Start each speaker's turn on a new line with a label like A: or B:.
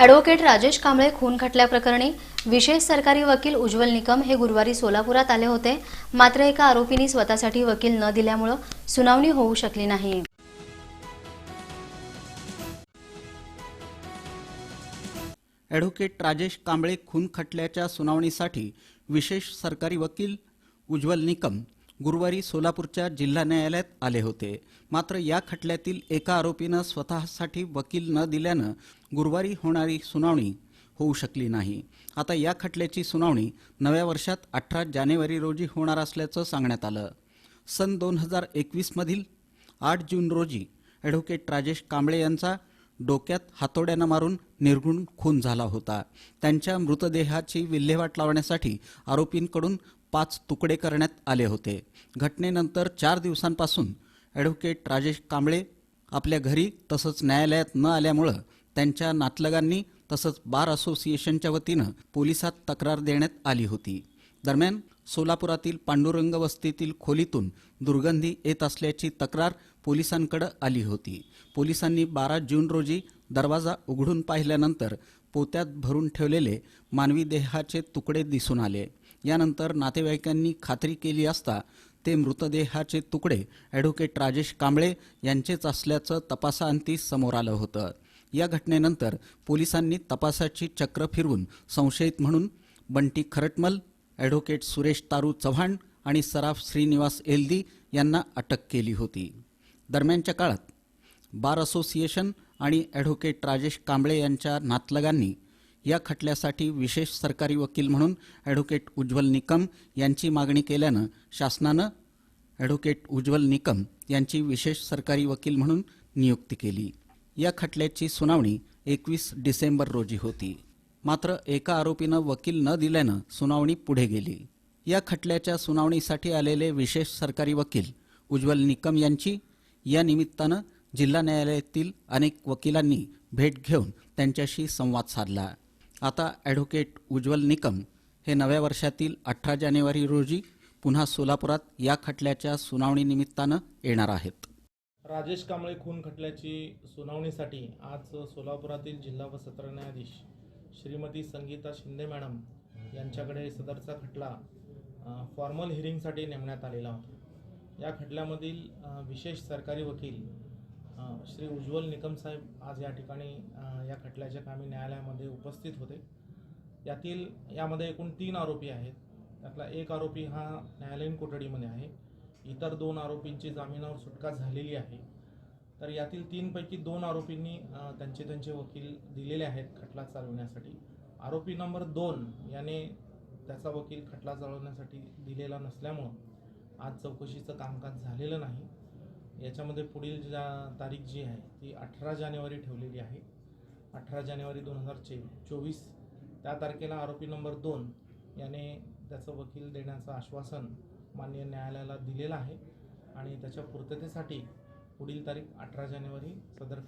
A: Advocate Rajesh Kamble खून खटल्याप्रकरणी विशेष सरकारी वकील उज्ज्वल निकम हे गुरुवारी सोलापुरात आले होते. मात्र एका आरोपींनी स्वतःसाठी वकील न दिल्यामुळं सुनावणी होऊ शकली नाही.
B: ॲडव्होकेट राजेश कांबळे खून खटल्याच्या सुनावणीसाठी विशेष सरकारी वकील उज्ज्वल निकम गुरुवारी सोलापूरच्या जिल्हा न्यायालयात आले होते. मात्र या खटल्यातील एका आरोपीनं स्वतःसाठी वकील न दिल्यानं गुरुवारी होणारी सुनावणी होऊ शकली नाही. आता या खटल्याची सुनावणी नव्या वर्षात अठरा जानेवारी रोजी होणार असल्याचं सांगण्यात आलं. सन दोन हजार एकवीसमधील आठ जून रोजी ॲडव्होकेट राजेश कांबळे यांचा डोक्यात हातोड्यानं मारून निर्गुण खून झाला होता. त्यांच्या मृतदेहाची विल्हेवाट लावण्यासाठी आरोपींकडून पाच तुकडे करण्यात आले होते. घटनेनंतर चार दिवसांपासून ॲडव्होकेट राजेश कांबळे आपल्या घरी तसंच न्यायालयात न आल्यामुळं त्यांच्या नातलगांनी तसंच बार असोसिएशनच्या वतीनं पोलिसात तक्रार देण्यात आली होती. दरम्यान सोलापुरातील पांडुरंग वस्तीतील खोलीतून दुर्गंधी येत असल्याची तक्रार पोलिसांकडे आली होती. पोलिसांनी बारा जून रोजी दरवाजा उघडून पाहिल्यानंतर पोत्यात भरून ठेवलेले मानवी देहाचे तुकडे दिसून आले. यानंतर नातेवाईकांनी खात्री केली असता ते मृतदेहाचे तुकडे ॲडव्होकेट राजेश कांबळे यांचेच असल्याचं तपासाअंती समोर आलं होतं. या घटनेनंतर पोलिसांनी तपासाची चक्र फिरवून संशयित म्हणून बंटी खरटमल ॲडव्होकेट सुरेश तारू चव्हाण आणि सराफ श्रीनिवास एल्दी यांना अटक केली होती. दरम्यानच्या काळात बार असोसिएशन आणि ॲडव्होकेट राजेश कांबळे यांच्या नातलगांनी या खटल्यासाठी विशेष सरकारी वकील म्हणून ॲडव्होकेट उज्ज्वल निकम यांची मागणी केल्यानं शासनानं ॲडव्होकेट उज्ज्वल निकम यांची विशेष सरकारी वकील म्हणून नियुक्ती केली. या खटल्याची सुनावणी एकवीस डिसेंबर रोजी होती. मात्र एका आरोपीनं वकील न दिल्यानं सुनावणी पुढे गेली. या खटल्याच्या सुनावणीसाठी आलेले विशेष सरकारी वकील उज्ज्वल निकम यांची या निमित्तानं जिल्हा न्यायालयातील अनेक वकिलांनी भेट घेऊन त्यांच्याशी संवाद साधला. आता ॲडव्होकेट उज्ज्वल निकम हे नव्या वर्षातील अठरा जानेवारी रोजी पुन्हा सोलापुरात या खटल्याच्या सुनावणीनिमित्तानं येणार आहेत.
C: राजेश कांबळे खून खटल्याची सुनावणीसाठी आज सोलापुरातील जिल्हा व सत्र न्यायाधीश श्रीमती संगीता शिंदे मॅडम यांच्याकडे सदरचा खटला फॉर्मल हिअरिंगसाठी नेमण्यात आलेला होता. या खटल्यामधील विशेष सरकारी वकील श्री उज्ज्वल निकम साहेब आज या ठिकाणी या खटल्याच्या कामी न्यायालयामध्ये उपस्थित होते. यातील यामध्ये एकूण तीन आरोपी आहेत. त्यातला एक आरोपी हा न्यायालयीन कोठडीमध्ये आहे. इतर दोन आरोपींची जामिनावर सुटका झालेली आहे. तर यातील तीनपैकी दोन आरोपींनी त्यांचे त्यांचे वकील दिलेले आहेत खटला चालवण्यासाठी. आरोपी नंबर दोन याने त्याचा वकील खटला चालवण्यासाठी दिलेला नसल्यामुळं आज चौकशीचं कामकाज झालेलं नाही. याच्यामध्ये पुढील ज्या तारीख जी आहे ती अठरा जानेवारी ठेवलेली आहे. अठरा जानेवारी दोन हजार चे चोवीस. त्या तारखेला आरोपी नंबर दोन याने त्याचं वकील देण्याचं आश्वासन माननीय न्यायालयाला दिलेलं आहे. आणि त्याच्या पूर्ततेसाठी पुढील तारीख अठरा जानेवारी सदर